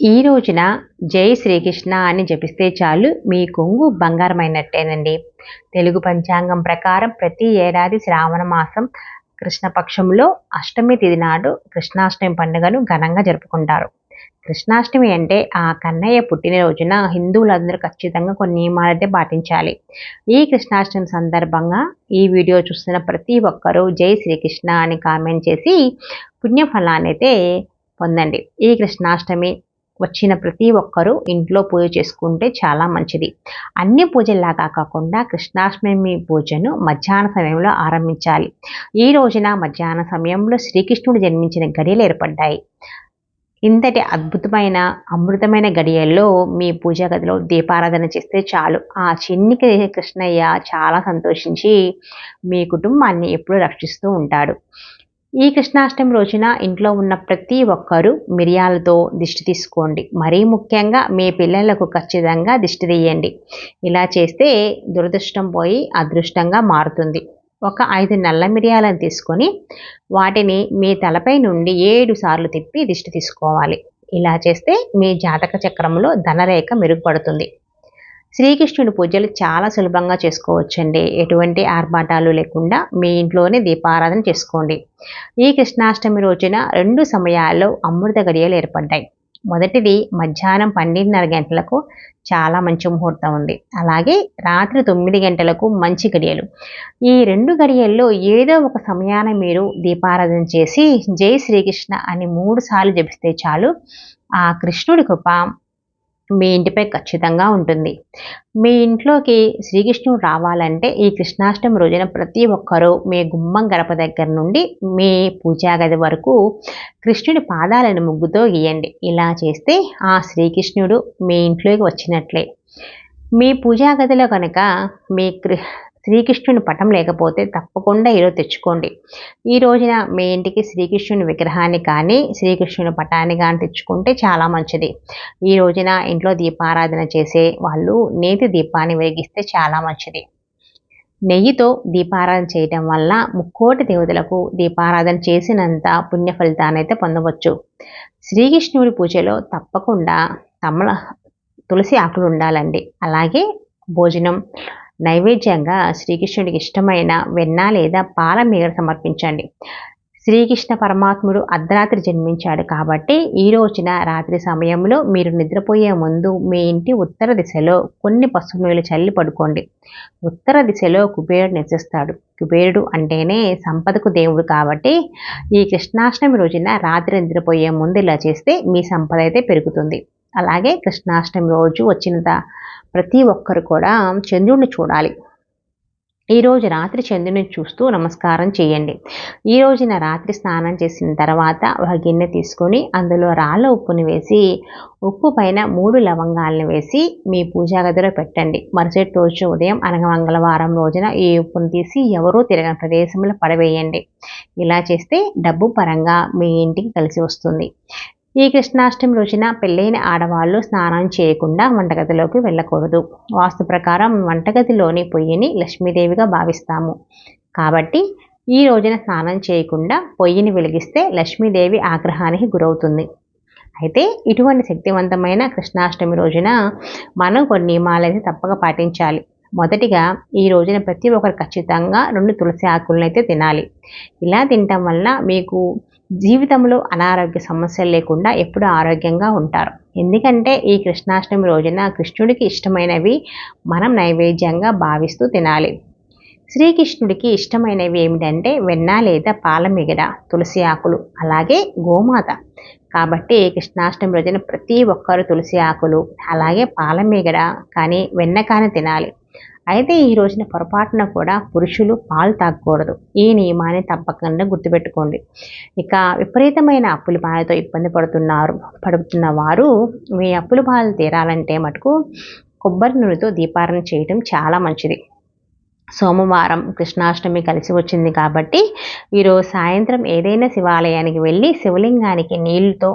ఈ రోజున జై శ్రీకృష్ణ అని జపిస్తే చాలు మీ కొంగు బంగారమైనట్టేనండి. తెలుగు పంచాంగం ప్రకారం ప్రతి ఏడాది శ్రావణ మాసం కృష్ణపక్షంలో అష్టమి తిది నాడు కృష్ణాష్టమి పండుగను ఘనంగా జరుపుకుంటారు. కృష్ణాష్టమి అంటే ఆ కన్నయ్య పుట్టినరోజున హిందువులందరూ ఖచ్చితంగా కొన్ని నియమాలైతే పాటించాలి. ఈ కృష్ణాష్టమి సందర్భంగా ఈ వీడియో చూస్తున్న ప్రతి ఒక్కరూ జై శ్రీకృష్ణ అని కామెంట్ చేసి పుణ్యఫలాన్ని అయితే పొందండి. ఈ కృష్ణాష్టమి వచ్చిన ప్రతి ఒక్కరూ ఇంట్లో పూజ చేసుకుంటే చాలా మంచిది. అన్ని పూజల్లాగా కాకుండా కృష్ణాష్టమి పూజను మధ్యాహ్న సమయంలో ఆరంభించాలి. ఈ రోజున మధ్యాహ్న సమయంలో శ్రీకృష్ణుడు జన్మించిన గడియలు ఏర్పడ్డాయి. ఇంతటి అద్భుతమైన అమృతమైన గడియల్లో మీ పూజా గదిలో దీపారాధన చేస్తే చాలు. ఆ చిన్నికి కృష్ణయ్య చాలా సంతోషించి మీ కుటుంబాన్ని ఎప్పుడూ రక్షిస్తూ ఉంటాడు. ఈ కృష్ణాష్టమి రోజున ఇంట్లో ఉన్న ప్రతి ఒక్కరూ మిరియాలతో దిష్టి తీసుకోండి. మరీ ముఖ్యంగా మీ పిల్లలకు ఖచ్చితంగా దిష్టి తీయండి. ఇలా చేస్తే దురదృష్టం పోయి అదృష్టంగా మారుతుంది. ఒక ఐదు నల్ల మిరియాలను తీసుకొని వాటిని మీ తలపై నుండి ఏడు సార్లు తిప్పి దిష్టి తీసుకోవాలి. ఇలా చేస్తే మీ జాతక చక్రంలో ధనరేఖ మెరుగుపడుతుంది. శ్రీకృష్ణుడి పూజలు చాలా సులభంగా చేసుకోవచ్చండి. ఎటువంటి ఆర్భాటాలు లేకుండా మీ ఇంట్లోనే దీపారాధన చేసుకోండి. ఈ కృష్ణాష్టమి రోజున రెండు సమయాల్లో అమృత గడియలు ఏర్పడ్డాయి. మొదటిది మధ్యాహ్నం పన్నెండున్నర గంటలకు చాలా మంచి ముహూర్తం ఉంది. అలాగే రాత్రి తొమ్మిది గంటలకు మంచి గడియలు. ఈ రెండు గడియల్లో ఏదో ఒక సమయాన మీరు దీపారాధన చేసి జై శ్రీకృష్ణ అని మూడు సార్లు జపిస్తే చాలు. ఆ కృష్ణుడి కృప మీ ఇంటిపై ఖచ్చితంగా ఉంటుంది. మీ ఇంట్లోకి శ్రీకృష్ణుడు రావాలంటే ఈ కృష్ణాష్టమి రోజున ప్రతి ఒక్కరూ మీ గుమ్మం గడప దగ్గర నుండి మీ పూజా గది వరకు కృష్ణుడి పాదాలను ముగ్గుతో గీయండి. ఇలా చేస్తే ఆ శ్రీకృష్ణుడు మీ ఇంట్లోకి వచ్చినట్లే. మీ పూజా గదిలో కనుక మీ శ్రీకృష్ణుని పటం లేకపోతే తప్పకుండా ఈరోజు తెచ్చుకోండి. ఈ రోజున మీ ఇంటికి శ్రీకృష్ణుని విగ్రహాన్ని కానీ శ్రీకృష్ణుని పటాన్ని కానీ తెచ్చుకుంటే చాలా మంచిది. ఈ రోజున ఇంట్లో దీపారాధన చేసే వాళ్ళు నేతి దీపాన్ని వెలిగిస్తే చాలా మంచిది. నెయ్యితో దీపారాధన చేయటం వల్ల ముక్కోటి దేవతలకు దీపారాధన చేసినంత పుణ్య ఫలితాన్ని అయితే పొందవచ్చు. శ్రీకృష్ణుడి పూజలో తప్పకుండా తమల తులసి ఆకులు ఉండాలండి. అలాగే భోజనం నైవేద్యంగా శ్రీకృష్ణుడికి ఇష్టమైన వెన్న లేదా పాల మీగడ సమర్పించండి. శ్రీకృష్ణ పరమాత్ముడు అర్ధరాత్రి జన్మించాడు కాబట్టి ఈ రోజున రాత్రి సమయంలో మీరు నిద్రపోయే ముందు మీ ఇంటి ఉత్తర దిశలో కొన్ని పసుపు నీళ్ళు చల్లి పడుకోండి. ఉత్తర దిశలో కుబేరుడు నివసిస్తాడు. కుబేరుడు అంటేనే సంపదకు దేవుడు కాబట్టి ఈ కృష్ణాష్టమి రోజున రాత్రి నిద్రపోయే ముందు ఇలా చేస్తే మీ సంపద అయితే పెరుగుతుంది. అలాగే కృష్ణాష్టమి రోజు వచ్చిన ప్రతి ఒక్కరు కూడా చంద్రుడిని చూడాలి. ఈరోజు రాత్రి చంద్రుని చూస్తూ నమస్కారం చేయండి. ఈ రోజున రాత్రి స్నానం చేసిన తర్వాత ఒక గిన్నె తీసుకొని అందులో రాళ్ళ ఉప్పుని వేసి ఉప్పు పైన మూడు లవంగాలను వేసి మీ పూజా గదిలో పెట్టండి. మరుసటి రోజు ఉదయం అనగా మంగళవారం రోజున ఈ ఉప్పును తీసి ఎవరూ తిరగని ప్రదేశంలో పడవేయండి. ఇలా చేస్తే డబ్బు పరంగా మీ ఇంటికి కలిసి వస్తుంది. ఈ కృష్ణాష్టమి రోజున పెళ్ళైన ఆడవాళ్ళు స్నానం చేయకుండా వంటగదిలోకి వెళ్ళకూడదు. వాస్తు ప్రకారం వంటగదిలోని పొయ్యిని లక్ష్మీదేవిగా భావిస్తాము. కాబట్టి ఈ రోజున స్నానం చేయకుండా పొయ్యిని వెలిగిస్తే లక్ష్మీదేవి ఆగ్రహానికి గురవుతుంది. అయితే ఇటువంటి శక్తివంతమైన కృష్ణాష్టమి రోజున మనం కొన్ని నియమాలైతే తప్పక పాటించాలి. మొదటిగా ఈ రోజున ప్రతి ఒక్కరు ఖచ్చితంగా రెండు తులసి ఆకులను అయితే తినాలి. ఇలా తినటం వల్ల మీకు జీవితంలో అనారోగ్య సమస్యలు లేకుండా ఎప్పుడూ ఆరోగ్యంగా ఉంటారు. ఎందుకంటే ఈ కృష్ణాష్టమి రోజున కృష్ణుడికి ఇష్టమైనవి మనం నైవేద్యంగా భావిస్తూ తినాలి. శ్రీకృష్ణుడికి ఇష్టమైనవి ఏమిటంటే వెన్న లేదా పాల మిగడ తులసి ఆకులు అలాగే గోమాత. కాబట్టి కృష్ణాష్టమి రోజున ప్రతి ఒక్కరు తులసి ఆకులు అలాగే పాల మిగడ కానీ వెన్న కానీ తినాలి. అయితే ఈ రోజున పొరపాటున కూడా పురుషులు పాలు తాగకూడదు. ఈ నియమాన్ని తప్పకుండా గుర్తుపెట్టుకోండి. ఇక విపరీతమైన అప్పుల బాధతో ఇబ్బంది పడుతున్నారు పడుతున్న వారు మీ అప్పుల బాధలు తీరాలంటే మటుకు కొబ్బరి నూనెతో దీపారణ చేయడం చాలా మంచిది. సోమవారం కృష్ణాష్టమి కలిసి వచ్చింది కాబట్టి ఈరోజు సాయంత్రం ఏదైనా శివాలయానికి వెళ్ళి శివలింగానికి నీళ్ళతో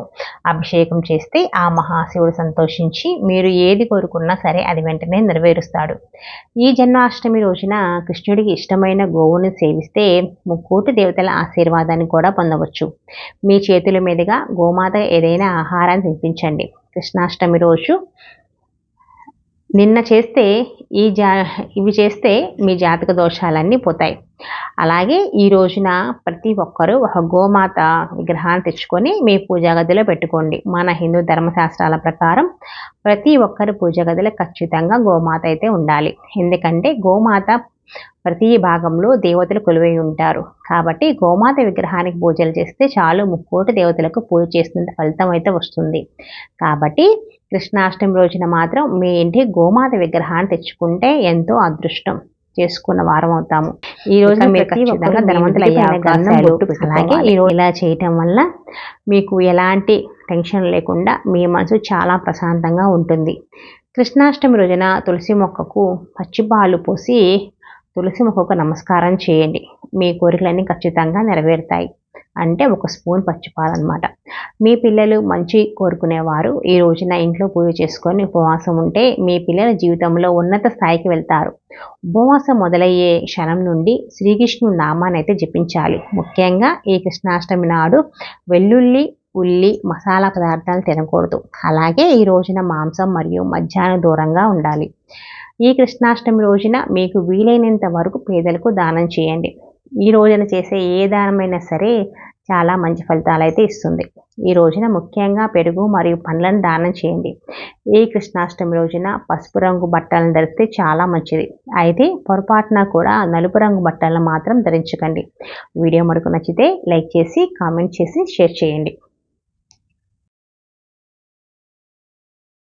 అభిషేకం చేస్తే ఆ మహాశివుడు సంతోషించి మీరు ఏది కోరుకున్నా సరే అది వెంటనే నెరవేరుస్తాడు. ఈ జన్మాష్టమి రోజున కృష్ణుడికి ఇష్టమైన గోవుని సేవిస్తే ముక్కోటి దేవతల ఆశీర్వాదాన్ని కూడా పొందవచ్చు. మీ చేతుల మీదుగా గోమాత ఏదైనా ఆహారాన్ని తినిపించండి. కృష్ణాష్టమి రోజు నిన్న చేస్తే ఈ జా ఇవి చేస్తే మీ జాతక దోషాలన్నీ పోతాయి. అలాగే ఈ రోజున ప్రతి ఒక్కరూ ఒక గోమాత విగ్రహాన్ని తెచ్చుకొని మీ పూజా గదిలో పెట్టుకోండి. మన హిందూ ధర్మశాస్త్రాల ప్రకారం ప్రతి ఒక్కరు పూజా గదిలో ఖచ్చితంగా గోమాత అయితే ఉండాలి. ఎందుకంటే గోమాత ప్రతి భాగంలో దేవతలు కొలువై ఉంటారు. కాబట్టి గోమాత విగ్రహానికి పూజలు చేస్తే చాలు ముక్కోటి దేవతలకు పూజ చేసినంత ఫలితం అయితే వస్తుంది. కాబట్టి కృష్ణాష్టమి రోజున మాత్రం మీ ఇంటి గోమాత విగ్రహాన్ని తెచ్చుకుంటే ఎంతో అదృష్టం చేసుకున్న వారం అవుతాము. ఈ రోజు మీరు ఖచ్చితంగా ధనవంతులు అలాగే ఈ రోజు ఇలా చేయటం వల్ల మీకు ఎలాంటి టెన్షన్ లేకుండా మీ మనసు చాలా ప్రశాంతంగా ఉంటుంది. కృష్ణాష్టమి రోజున తులసి మొక్కకు పచ్చిపాలు పోసి తులసి మొక్కకు నమస్కారం చేయండి. మీ కోరికలన్నీ ఖచ్చితంగా నెరవేరుతాయి. అంటే ఒక స్పూన్ పచ్చిపాలు అనమాట మీ పిల్లలు మంచి కోరుకునేవారు. ఈ రోజున ఇంట్లో పూజ చేసుకొని ఉపవాసం ఉంటే మీ పిల్లల జీవితంలో ఉన్నత స్థాయికి వెళ్తారు. ఉపవాసం మొదలయ్యే క్షణం నుండి శ్రీకృష్ణుడు నామాన్ని అయితే జపించాలి. ముఖ్యంగా ఈ కృష్ణాష్టమి నాడు వెల్లుల్లి ఉల్లి మసాలా పదార్థాలు తినకూడదు. అలాగే ఈ రోజున మాంసం మరియు మధ్యాహ్నం దూరంగా ఉండాలి. ఈ కృష్ణాష్టమి రోజున మీకు వీలైనంత వరకు పేదలకు దానం చేయండి. ఈ రోజున చేసే ఏ దానమైనా సరే చాలా మంచి ఫలితాలు అయితే ఇస్తుంది. ఈ రోజున ముఖ్యంగా పెరుగు మరియు పండ్లను దానం చేయండి. ఈ కృష్ణాష్టమి రోజున పసుపు రంగు బట్టలను ధరిస్తే చాలా మంచిది. అయితే పొరపాటున కూడా నలుపు రంగు బట్టలను మాత్రం ధరించకండి. వీడియో మరకు నచ్చితే లైక్ చేసి కామెంట్ చేసి షేర్ చేయండి.